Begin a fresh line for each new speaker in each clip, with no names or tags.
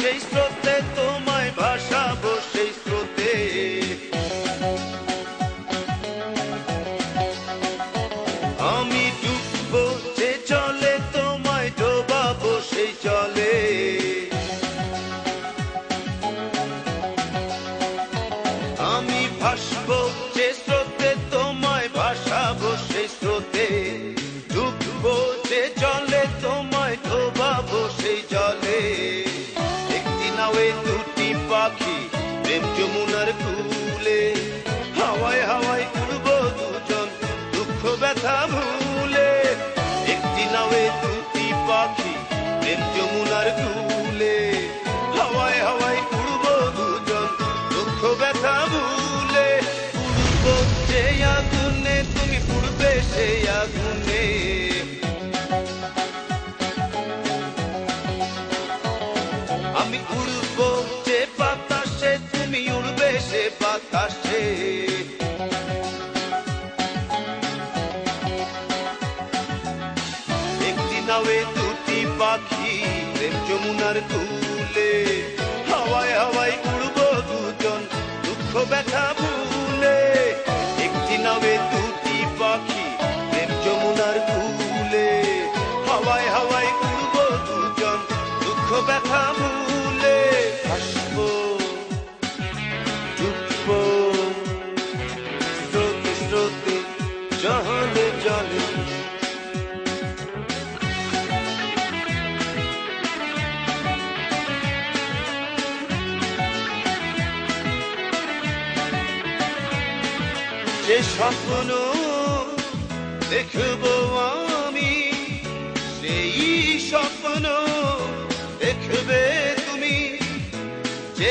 সেই স্রোতে তোমায় ভাসাবো, সেই স্রোতে। আমি ডুববো, যে চলে তোমায় ডোবাবো, সেই চলে আমি ভাসবো ভুলে, একটি নাওয়ে দুটি পাখি প্রেম যমুনার কুলে হাওয়ায় হাওয়ায় উড়বো দুজন, দুঃখ ব্যথা ভুলে। উড়বো যে আগুনে, তুমি পুড়বে সেই আগুনে। আমি উড়বো যে বাতাসে, তুমি উড়বে সে বাতাসে। নাওয়ে দুটি পাখি, প্রেম যমুনার কুলে হাওয়ায় হাওয়ায় উড়বো দুজন, দুঃখ ব্যথা ভুলে। একটি নাওয়ে দুটি পাখি, প্রেম যমুনার কুলে হাওয়ায় হাওয়ায় উড়বো দুজন, দুঃখ ব্যথা ভুলে। হাসবো স্রোতে স্রোতে জলে। যে স্বপ্ন দেখব আমি সেই স্বপ্ন দেখবে তুমি। যে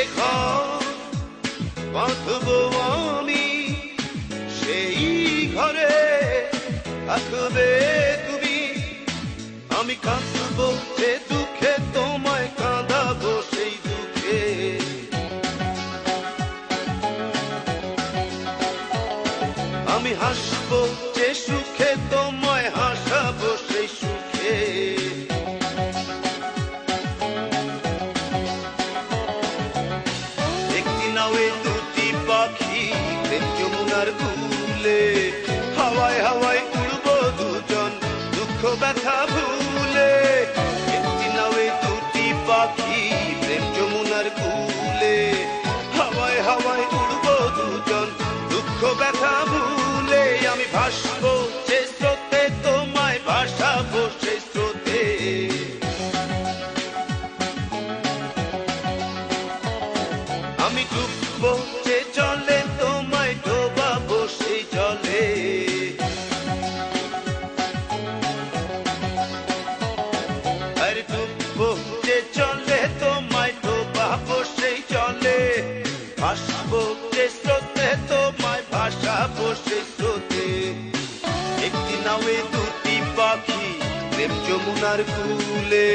বাঁধব আমি সেই ঘরে থাকবে আমি হাসবো, যে সুখে তোমায় হাসাবো, সেই সুখে। একটি নাওয়ে দুটি পাখি যমুনার কুলে হাওয়ায় হাওয়ায় উড়বো দুজন, দুঃখ ব্যথা ভুলে। সেই স্রোতে আমি ডুববো প্রেম যমুনার ফুলে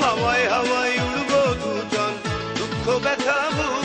হাওয়ায় হাওয়ায় উড়বো দুজন। দুঃখ ব্যথা ভুলে